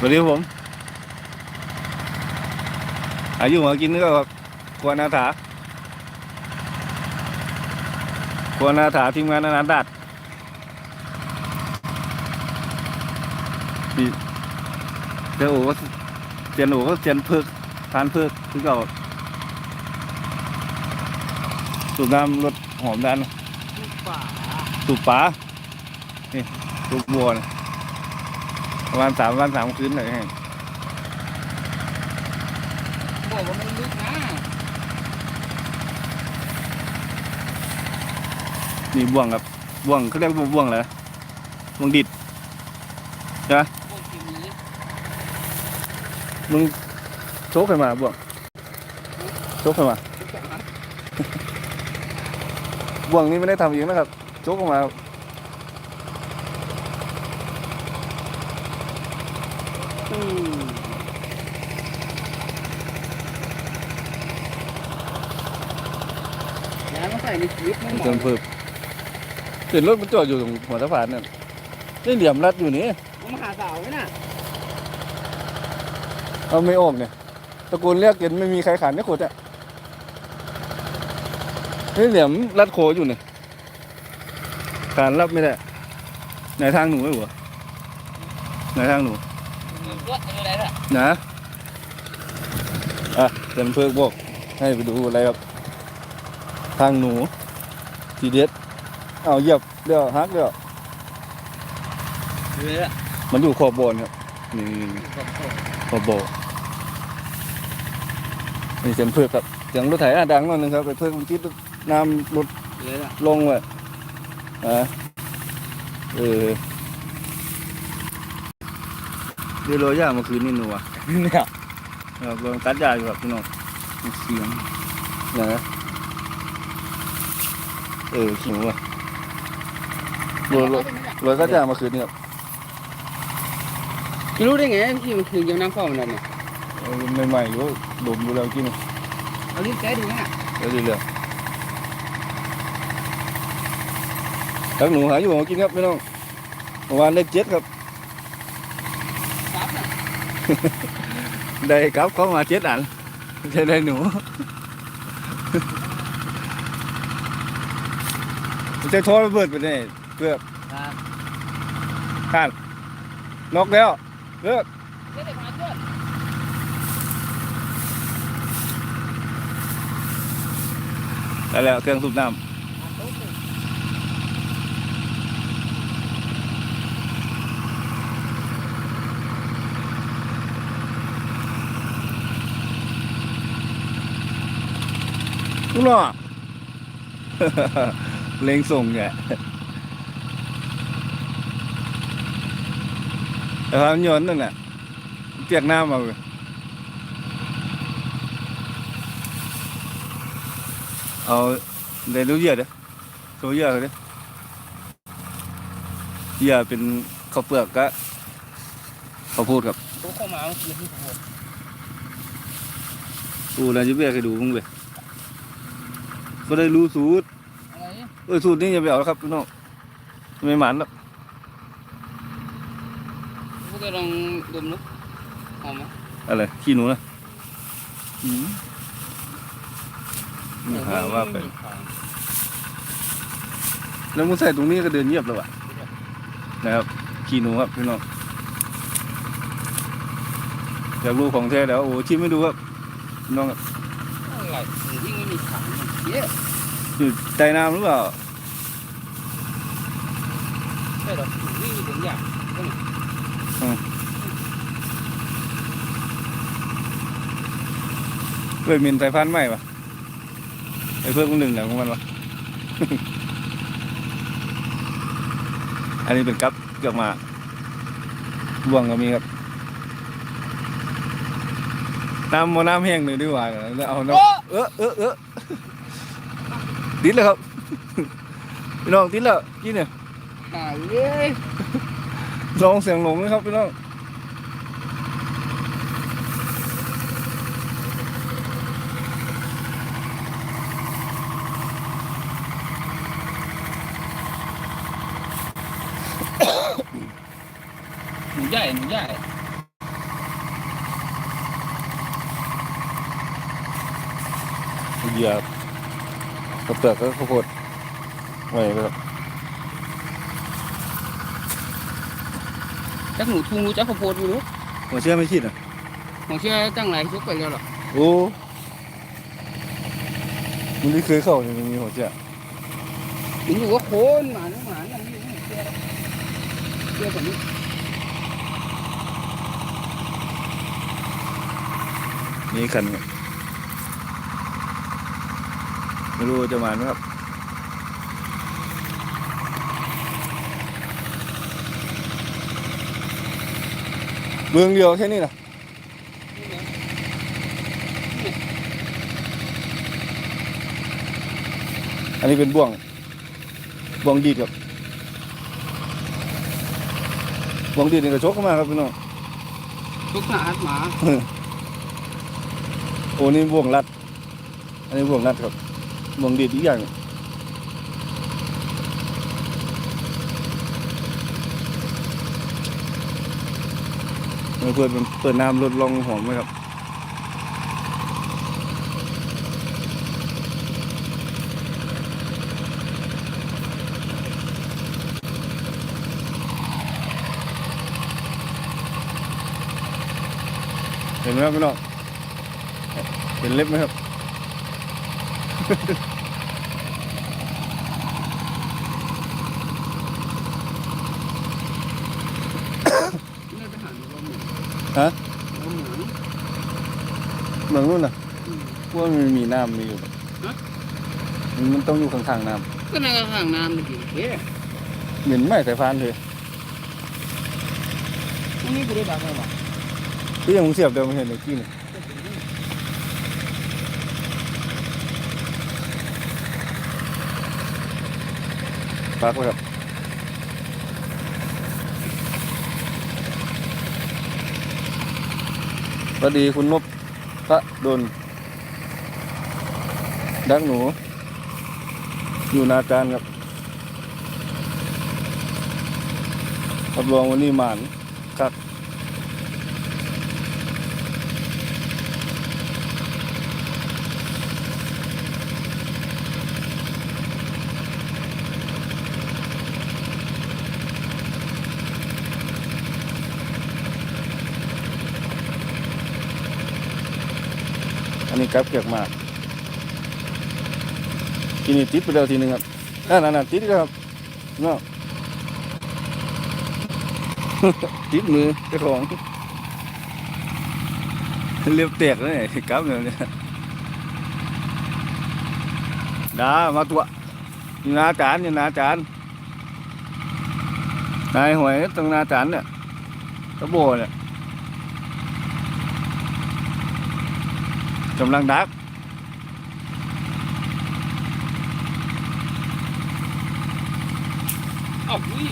สวัสดีครับผม อายุมากินก็ควรนาถาควรนาถาทีมงานอนันต์ดัดนี่เจ้าโอ๋ก็เจียนโอ๋ก็เจียนเพิกทานเพิกคือเก่าสูบน้ำรถหอมดันป่าสูบป๋านี่สูบบัวนะ ประมาณสามวันสามคืนเลยให้บอกว่ามันลึกนะนี่บ่วงครับบ่วงเขาเรียกว่าบ่วงอะไรบ่วงดิดพวกเคมีมึงโชกขึ้นมาบ่วงโชกขึ้นมาทุกอย่างนั้นบ่วงนี้ไม่ได้ทำเองนะครับโชกออกมา อืมย้ายมาใส่ในชีวิตไม่หมจนดเพิ่มเห็นรถมันจอดอยู่ตรงหัวสะพานนั่นนี่เหลี่ยมรัดอยู่นี่เอามาหาสาวไหมน่ะเอาไม่ออกเนี่ยตะโกนเรียกเกินไม่มีใครขันนี่ขดอะนี่เหลี่ยมรัดโคอยู่เนี่ยขานรับไม่ได้ไหนทางหนูไม่หัวไหนทางหนู นก็อะไรล่ะนะอะเต็มเพิกบอกให้ไปดูอะไรครับ ทางหนูทีเด็ดเอาเหยียบเดี๋ยวฮักเดี๋ยวเรือมันอยู่ขอบบนครับนี่ขอบโบนนี่เต็มเพิกครับเสียงรถไถอะดังหน่อยนึงครับไปเพิกมันคิดน้ำรถลงไว้อะเออ เดี๋ยวรอย่าเมื่อคืนนี่หนูอะเนี่ยครับลองตัดยาอยู่ครับพี่น้องเสียงนะเออขิงว่ะโรยโรยโรยตัดยามาคืนนี่ครับไม่รู้ได้ไงที่มันคือยังนั่งเฝ้ามันเนี่ยเออใหม่ๆอยู่ดมดูแล้วกินเอาลิ้นแกะดูนะเดี๋ยวเรื่อยๆทั้งหนูหาอยู่มากินครับพี่น้องเมื่อวานได้เจ็ดครับซับน่ะ ได้ครับเขามาเจ็ดอันใช่ได้หนูจะโทรระเบิดไปเนี่ยเพื่อครับข้านนกแล้วเลิกเดี๋ยวเดี๋ยวมาช่วยได้แล้วเครื่องสูบน้ำ ลูกน้องเล็งส่งแกแต่ความนยนต์นั่นน่ะเปียกน้ำมาเลยเอาเดี๋ยวรู้เยอะเด้อโชว์เยอะเลยเด้อเยอะเป็นข้าวเปลือกกะข้าวโพดครับตัวเข้ามาเมื่อกี้ที่ผมอูเราจะเบียกให้ดูมึงเลย ก็ได้รู้สูตรอะไรเออสูตรนี้อย่าไปเอาแล้วครับพี่น้องไม่หมันแล้วพวกแกลองดมลูกหอมไหมอะไรขี้หนูนะอืมนี่หาว่าไปแล้วมึงใส่ตรงนี้ก็เดินเงียบแล้วอะนะครับขี้หนูครับพี่น้องอยากรู้ของแท้แล้วโอ้ชิมไม่ดูครับพี่น้องครับอะไรยิ่งไม่มีถัง เยอะอยู่ใต้น้ำหรือเปล่าใช่หรอวิ่งมีถึงอย่างเว้ยมินสายพันธุ์ใหม่ปะไอ้เพื่อนคนหนึ่งเหรอของมันวะอันนี้เป็นกับเกือกมาบ่วงก็มีครับน้ำโมน้ำแห้งเลยดีกว่าแล้วเอาน้ำเออเออเออ ติดแล้วครับพี่น้องติดแล้วกี่เนี่ยตายเลยลองเสียงหลงนะครับพี่น้องหนูใหญ่หนูใหญ่เหยียบ กระเปลือกก็ข้าวโพดไว้ครับจักหนูทุ่งรู้จักข้าวโพดอยู่รู้หัวเชื่อไม่คิดอะผมเชื่อตั้งไรทุกไปแล้วหรอโอ้มันไม่เคยเข้าเนี่ยมันมีหัวเชื่อมันอยู่ว่าโคนหมาน้องหมานั่นนี่ผมเชื่อเชื่อแบบนี้นี่คันครับ ไม่รู้จะมาไหมครับเมืองเดียวแค่นี้นะอันนี้เป็นบ่วง บ่วงดีดครับ บ่วงดีดนี่กระชกเข้ามาครับพี่น้องทุกหน้าอัดหมา โอ้นี่บ่วงรัด อันนี้บ่วงรัดครับ บ่วงดีดอีกอย่างเพื่อนเป็นเปิดน้ำลดลองหอมไหมครับเห็นไหมครับพี่น้องเห็นเล็บไหมครับ นี่ไปหาดูว่าหมู ฮะว่าหมูเมืองนู้นน่ะว่ามันมีน้ำมีอยู่ฮะมันมันต้องอยู่ข้างๆน้ก็ในกระถางน้ำนี่กี่เอ๊ะำเหม็นไหม้สายพานเลยอันนี้กูได้ดักอะไรวะที่ยังมึงเสียบเดิมเห็นเมื่อกี้นี่ ปักไว้ครับสวัสดีคุณนบพระดนดังหนู อยู่นาการครับรับรองวันนี้หมานครับีกับเกียกมากทีนี้ติดไปแล้วทีนึงครับนั่นนั่นติดครับเนาะติดมือเจ้าของเรียบแตกเลยกับเนี่ยเนี่ยดามาตัวอยู่นาจานอยู่นาจานนายหวยตรงนาจานเนี่ยตะโบเนี่ย กำลังดักอ้าวอุ้ย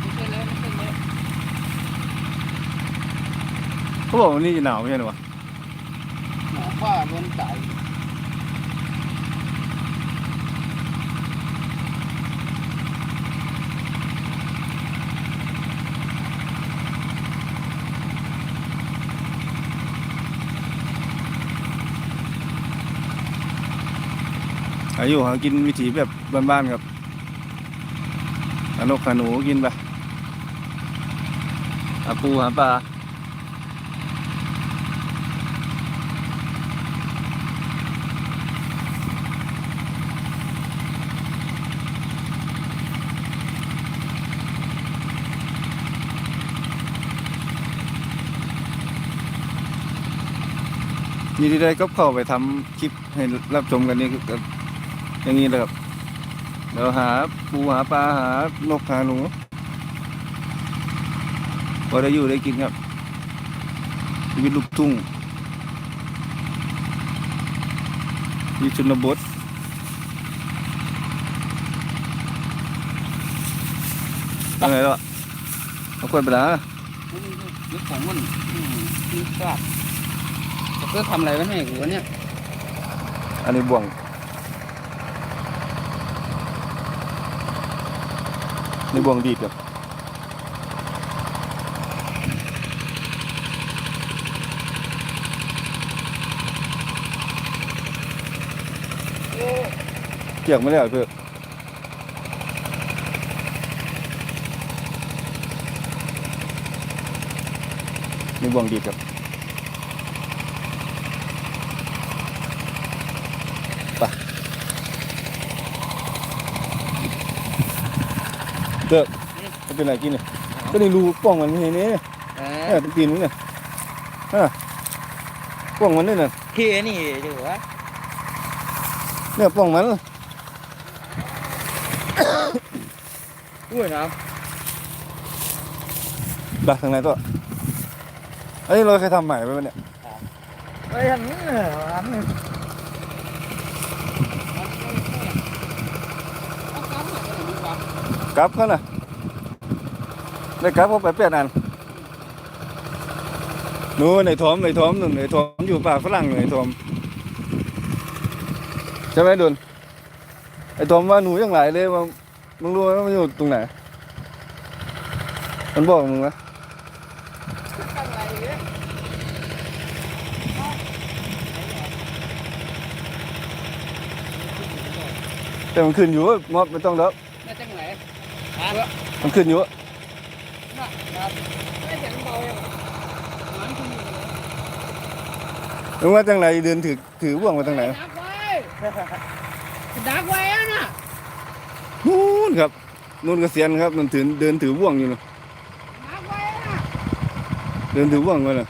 ไม่ใช่แล้วไม่ใช่แล้วเขาบอกวันนี้จะหนาวไม่ใช่เหรอวะหมาฝ้าโดนตายายุหากินวิถีแบบบ้านๆครับหานกหาหนูกินไปหาปูหาปลานี่ได้ก็เข้าไปทำคลิปให้รับชมกันนี่คื ออย่างนี้เลยครับเดี๋ยวหาปูหาปลาหานกหาหนูพอได้อยู่ได้กินครับชีวิตลูกทุ่งชีวิตชนบทอะไรล่ะเอาคนไปละนี่นี่ของมันอืมนี่กล้าจะเพื่อทำอะไรไว้ให้กูวะเนี่ย อันนี้บ่วง นบ่วงดีดครับเกี่ยงไม่ได้เพื่อมีบ่วงดีดครับไปเด้อ มันเป็นอะไรกินเนี่ยก็นี่รูป้องมันไม่เห็นนี่เอเออเป็นตีนมึงเนี่ยฮะป้องมันนี่น่ะพี่นี่ดูวะเนี่ยป้องมันอุ้ยน้ดักทางไหนตัวเอ้ยเราเคยทำใหม่ไปปะเนี่ยำไปทำนี่เหรอทำนี่กลับเขาน่ะ ได้กลับเขาไปเปลี่ยนอันนู้นไอ้ทอมไอ้ทอมนู่นไอ้ทอมอยู่ป่าฝรั่งนู่นไอ้ทอมใช่ไหมดุนไอ้ทอมว่าหนูยังหลายเลยว่ามึงรู้ไหมว่ามันอยู่ตรงไหน มันบอกมึงไหมแต่มันขึ้นอยู่ว่ามอบไม่ต้องแล้ว มาจากไหนมันขึ้นอยู่ว่า ไม่เสียงเบายังมันคุณอยู่ มึงว่าจังไหนเดินถือถือบ่วงมาจังไหนดักไว้ดักไว้อะน่ะนู่นครับนู่นเกษียณครับมันถือเดินถือบ่วงอยู่นะดักไว้อะน่ะเดินถือบ่วงไว้น่ะ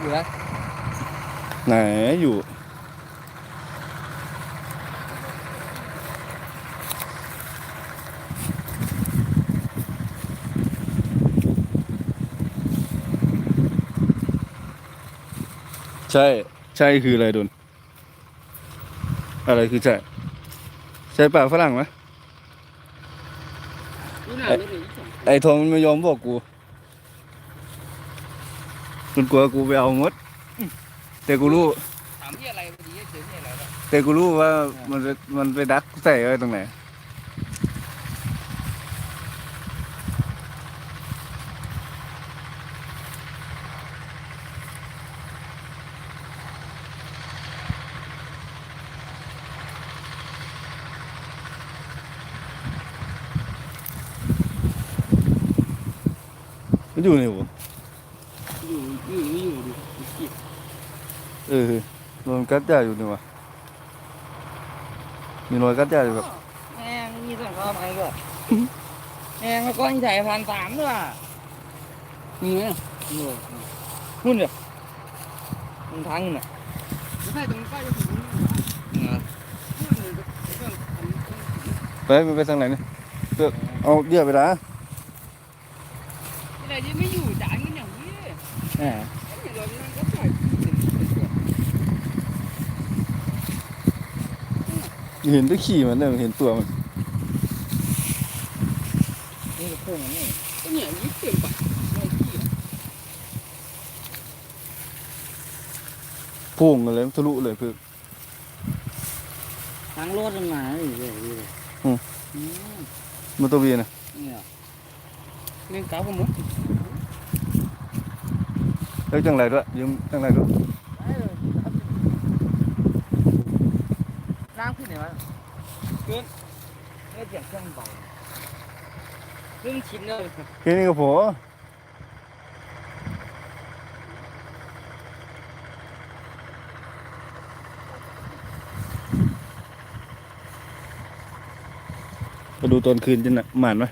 อยู่แล้วไหนอยู่ ช่ใช่คืออะไรดุนอะไรคือใช่ใช่ป่าฝรั่งไหมนี่น่ะนี่นี่ไอ้ทองมันไม่ยอมบอกกูมันกลัวกูไปเอาหมด แต่กูรู้ถามที่อะไรพอดีเจอที่อะไรแล้วแต่กูรู้ว่ามันไปมันไปดักใส่ไว้ตรงไหนมันอยู่ในหัว อยู่อยู่นี่อยู่ดูกี่ เออโดน กัดยาอยู่นี่วะมีรอยกัดยาอยู่ครับแม่งมีสั่งข้าวไหมก็แม่งแล้วก็ใหญ่พันสามด้วยนี่ไงหุ่นเดียวมันทางน่ะใช่ตรงใกล้จะถึงไปมันไปทางไหนเนี่ยเพื่อเอาเดี่ยวไปละ อะไรที่ไม่อยู่จ่ายเงินอย่างนี้ อ่า เดี๋ยวมันก็ปล่อย เห็นแตัวขี่มันเนี่ยเห็นตัวมันนี่ก็พุ่งนี่ก็เนี่ยยิ่งเต็มปากไม่ขี้พุ่งอะไรทะลุเลยเพื่อทางรถมันมาอยู่เลยอยู่เลยมอเตอร์เวียนะเนี่ยเล่นเก่าผมมั้งแล้วจังไรด้วยยืมจังไรด้วย ล้างขึ้นไหนวะเกินไม่เจ็บเครื่องเบาเรื่องชิ้นเลยแค่นี้ก็พอไปดูตอนคืนจะหนะหมานไหม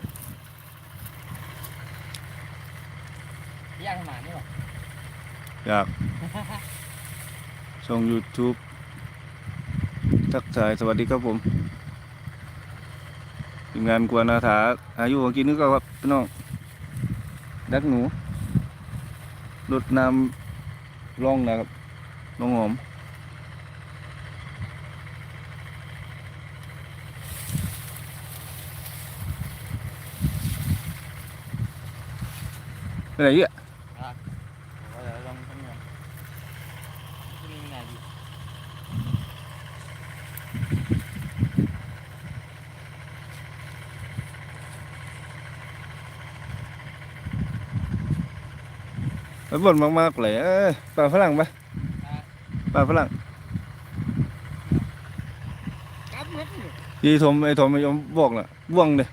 ย่างหมานี่หรอ อยาก ช่อง YouTube ทักทายสวัสดีครับผมทีมงานกวนอาถาอายุของกินนึกก็ครับพี่น้องดักหนูรดน้ำร่องนะครับน้องหอมไปไหนอะ ลองทำงานมีงานอยู่ มันบ่นมากๆเลยเอ้ยปลาฝรั่งปะปลาฝรั่งกลับเม็ดนี่ที่มไอ้ทมไอยมบอกน่ะบ่วงเด้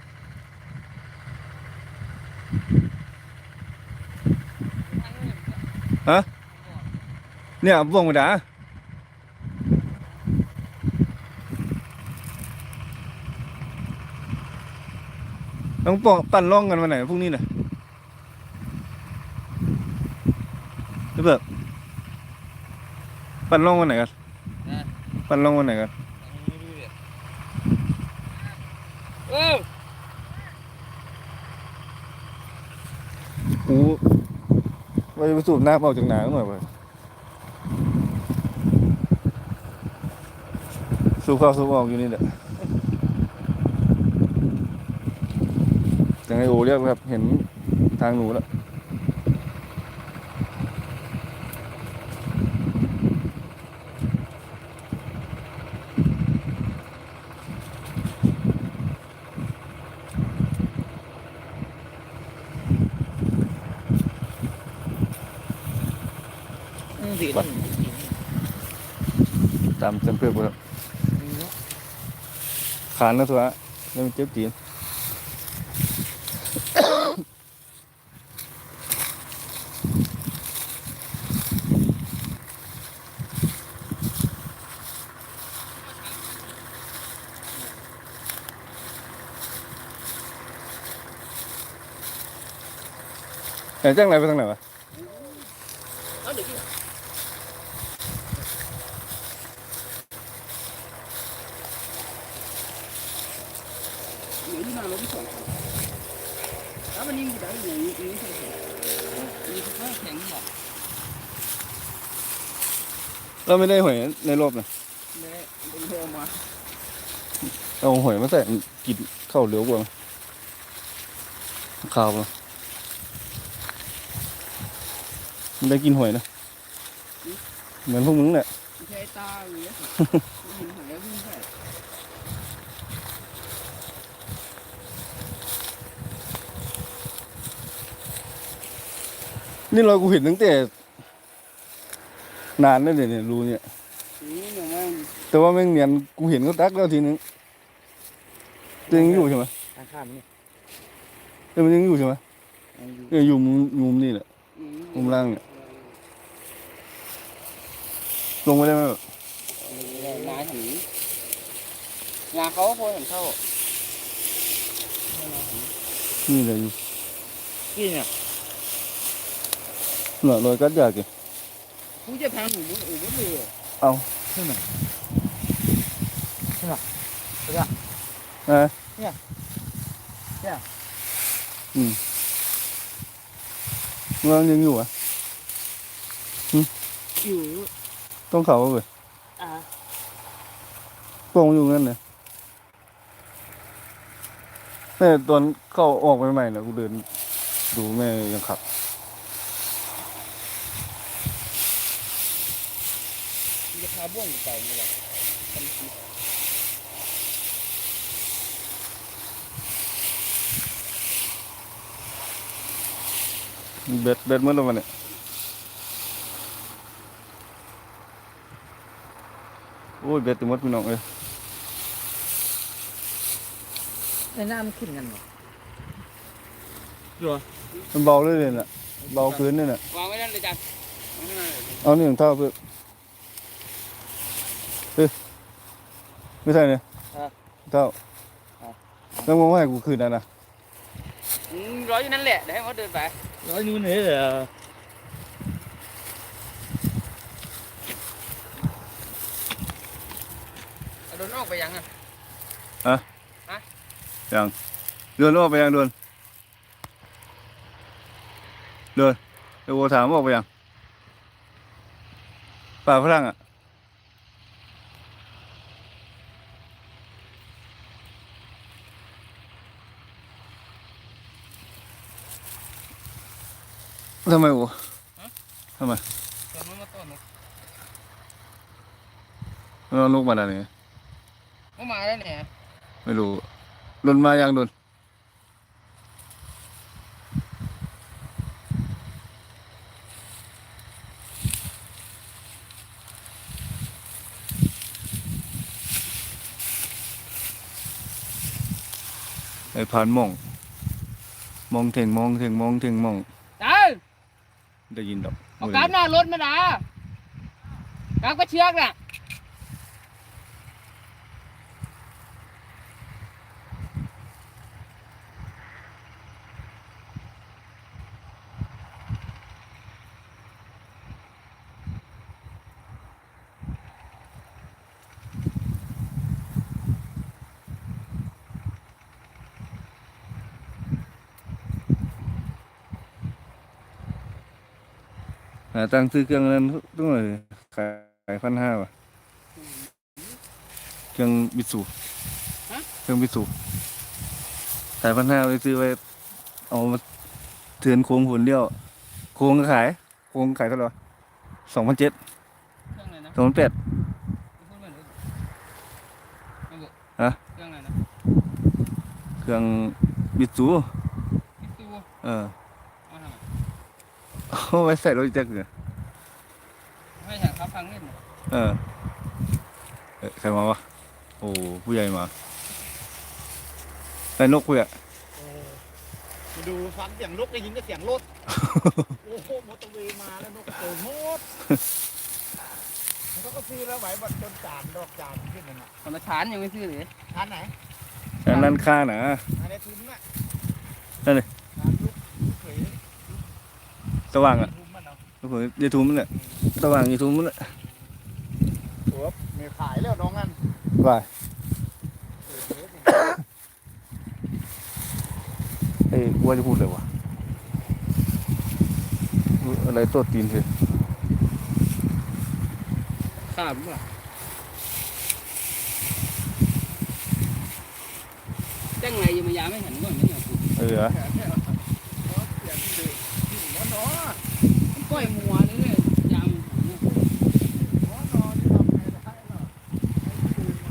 ทางนี้เนี่ยบ่วงมาด่าต้องปอกปั่นร่องกันวันไหนพรุ่งนี้น่ะแบบ ปั่นร่องวันไหนกันนะปั่นร่องวันไหนกันเออกูไปไปสูบน้ำออกจากหนาหน่อยไปสูบเข้าสูบออกอยู่นี่แหละยังไงโอเรียกครับ เห็นทางหนูแล้ว ตามเส้นเพื่อนไปแล้วขานแล้วตัวแล้วมันเจ็บจีนไหนจ้างไหนไปทางไหนวะ เอาเดี๋ยวกินเดี๋ยวนี่มาล้มสองแล้วมันยิงกี่ดาวอย่างนี้ยิงใส่ยิงข้างแข็งหรอ เราไม่ได้หอยในรอบนะแม่เป็นเรือมาเอาหอยมาใส่กินข้าวเหลวกว่าไหมข้าวนะมันได้กินหอยนะ เหมือนพวกมึงแหละใช้ตาอย่างเงี้ยยิงหายแล้วยิงใส่นี่เรากูเห็นตั้งแต่ นานแล้วเดี๋ยวเนี่ยรูเนี่ย นี่อย่างนั้นแต่ว่าแม่งเนียนกูเห็นก็ตักแล้วทีนึงตัวยังอยู่ใช่ไหมทางข้ามนี่เออมันยังอยู่ใช่ไหมยังอยู่เอออยู่มุมมุมนี่แหละ อืมมุมล่างเนี่ย ลงไปได้ไหมแบบนายถึงงานเขาก็คนเห็นเข้านี่เลยอยู่กี่เนี่ยเหน่อยลอยกัดยากเก กูจะทางหูมึงอู่ไม่เลยเอาอะเออเนี่ยเนี่ยอืมมันยังอยู่อะอยู่ต้องเขาไปอ่าปองอยู่งั้นเลยแต่ตอนเข้าออกใหม่ๆนะกูเดินดูแม่ยังขับ จะพาบ้วงไปนี่แหละเบ็ดเบ็ดเมื่อไรวันเนี่ยโอ้ยเบ็ดตัวมดพี่น้องเอ้ยในน้ำขึ้นกันเหรอมันเบาเลยเลยน่ะเบาพื้นนี่น่ะวางไว้นั่นเลยจ้ะวางไว้นั่นเลยเอานี่ของเท่าเพื่อเฮ้ย ไม่ใช่เนี่ยเท่าแล้วมองว่าให้กูคืนนั่นนะอืมร้อยอยู่นั่นแหละเดี๋ยวให้เขาเดินไป nói như thế là เอาโดนออกไปยังอะ เดินออกไปยังเดินเดินเดี๋ยวโอถามว่าออกไปยังป่าฝรั่งอะ ทำไมวะทำไมมันลูกมาแล้วเนี่ยมันมาได้วเนี่ย ไม่รู้ลุนมายังลุนไอ้ผ่านมอง มองถึงมองถึงมองถึงมอง ได้ยินดอกเอากราฟหน้ารถมานะกลับก็เชือกน่ะ หาตังค์ซื้อเครื่องนั้นต้องเลยขายพันห้าว่ะ เครื่องบิสูเครื่องบิสูขายพันห้าไปซื้อไว้เอามาเทือนโค้งหุ่นเดียว โค้งก็ขาย โค้งขายเท่าไหร่สองพันเจ็ดเครื่องอะไรนะสองพันแปดพูดเหมือนกันไม่บอกฮะเครื่องอะไรนะเครื่องบิสูพิกตูเออ เอาทำไม เอา ไว้ใส่รถจักรเนี่ยไม่ใช่ครับฟังเล่นเหรอเออเอ้ยใครมาวะโอ้ผู้ใหญ่มาได้นกผู้ใหญ่โอ้มาดูฟังเสียงนกได้ยินก็เสียงรถ โอ้โหมอเตอร์เวย์มาแล้วนกเติมหมดมันก็ซื้อแล้วไหวบัดจนจานดอกจานขึ้นนั่นน่ะคนละชานยังไม่ซื้อเลยทานไหนอันนั้นค่านะอันนี้ทุนน่ะนั่นดิทานลูกลูกเขย สว่างอะทุนมันเนาะโอ้โหยายทุมมันแหละสว่างยายทุมมันแหละตัวมีขายแล้วน้องนั่นว่าเออเออเนี่ยไอ้วัวจะพูดเลยวะอะไรตัวตีนคือข้ามป่ะจังไงยังมายามไม่เห็นก่อนไม่เนี่ยเออเหรอแค่เนี่ยเพราะเสียงที่เลย ที่หัวนอก้อยมัวเลยเนี่ยยามเนี่ยหัวนอที่ทำไงได้เนาะ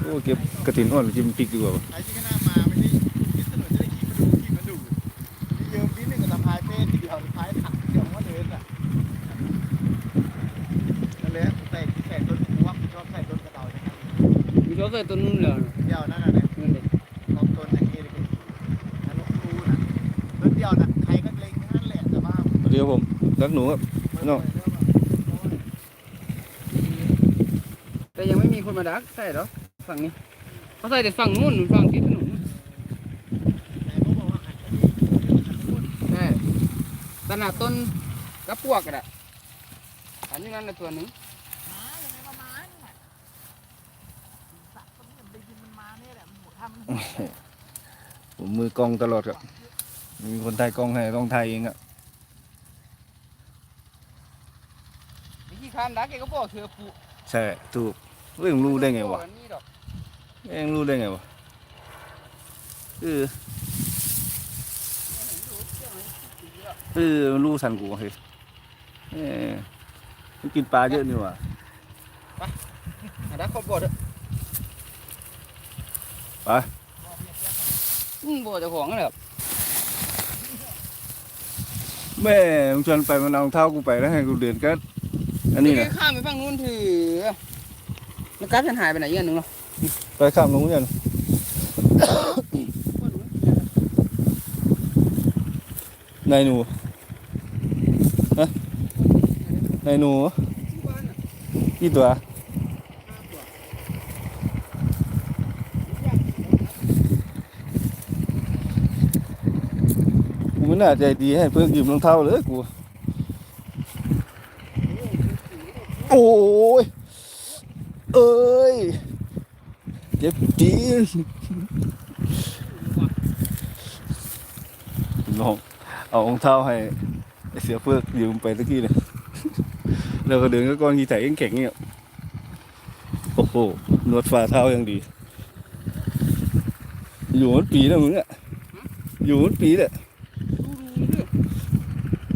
โอ้เก็บกระถินอ่อนจิ้มพริกดีกว่าวะไอ้ที่ก็น่ามาไม่ใช่คิดสนุกจะได้ขี่มาดูขี่มาดูนี่เยิมปีหนึ่งกับสะพายเป้ทีเดียวสะพายถักเดียวว่าเดินอะนั่นแหละใส่ใส่ต้นหัวชอบใส่ต้นกระเดาอย่างนั้นมีรถใส่ตัวนู้นเลยเดียวนั่นน่ะ ยวผมรักหนูครับน้องแต่ยังไม่มีคนมาดักใส่หรอฝั่งนี้เขาใส่แต่ฝั่งนู้นฝั่งที่ถนนแต่เขาบอกว่าหันไปนี่หันไปนู่นใช่ขนาดต้นกระปวกกันอะอันนี้นั่นละตัวหนึ่งหมายังไงมาหมาเนี่ยสัตว์ตัวนี้มันได้ยินมันมาเนี่ยแหละมันหัวทำผมมือกล้องตลอดครับ มีคนถ่ายกล้องให้ต้องถ่ายเองอะวิ ธีการดักแกก็บอกเธอปูใช่ถูกเรื่องรู้ได้ไงวะนี่ดอกเองรู้ได้ไงวะเออเออรู้ทันกูเฮ้ยเออมันกินปลาเยอะนี่วะหาดักขอบดไปอืมบ่เจ้าของนั่นแหละแม่มึงชวนไปมันเอาเท้ากูไปแล้วให้กูเดินก็ อันนี้นะข้ามไปฝั่งนู้นถือมันกัดฉันหายไปไหนอีกอันหนึ่งเนาะไปข้ามลงกันนายหนูฮะนายหนูกี่ตัวกูไม่น่าใจดีให้เพื่อนยืมรองเท้าเลยกู โอ้ย เอ้ย เจ็บจีนลองเอารองเท้าให้ไอ้เสือเพื่อกยืมไปตะกี้เนี่ยแล้วก็เดินก็ก้อนกีไถแข็งๆเนี่ยโอ้โหนวดฝ่าเท้ายังดี อยู่มันปีแล้วมึงอะอยู่มันปีแหละ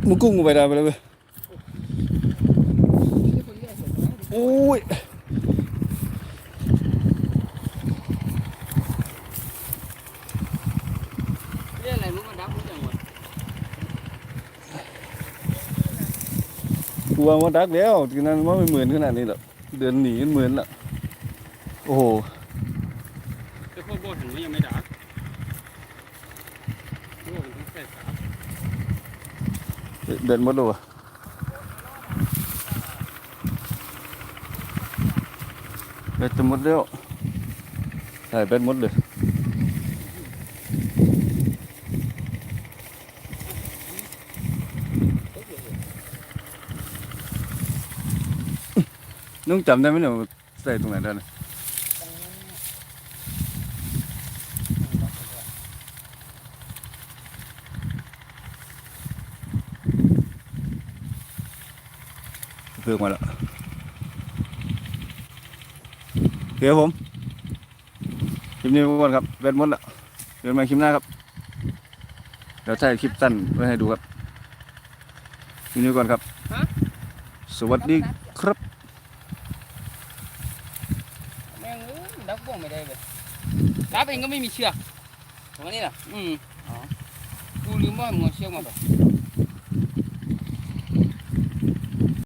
มึงกุ้งกูไปดาไปเลยเว้ยโอ้ยเรื่องอะไรมึงมาดักมึงจังวะกลัวมันดักแล้วทีนั้นมันไม่เหมือนขนาดนี้หรอกเดินหนีกันเหมือนละโอ้โหแต่พวกบ่ถึงยังไม่ดักใส่สามเดินหมดเลยวะ บ็ดจะหมดแล้วใส่เบ็ดหมดเลยนุ้งจำได้ไหมเนี่ยใส่ตรงไหนได้นะเพื่องมาแล้วโอ เคครับผมคลิปนี้ไปก่อนครับเบ็ดหมดแล้วเดี๋ยวมาคลิปหน้าครับ เดี๋ยวถ่ายคลิปสั้นไว้ให้ดูครับคลิปนี้ไปก่อนครับ สวัสดีครับแม่งเอ้ยดักบ่วงไม่ได้เลยรับเองก็ไม่มีเชือกตรงนี้น่ะอืมอ๋อกูลืมว่ามึงเอาเชือกมาแบบ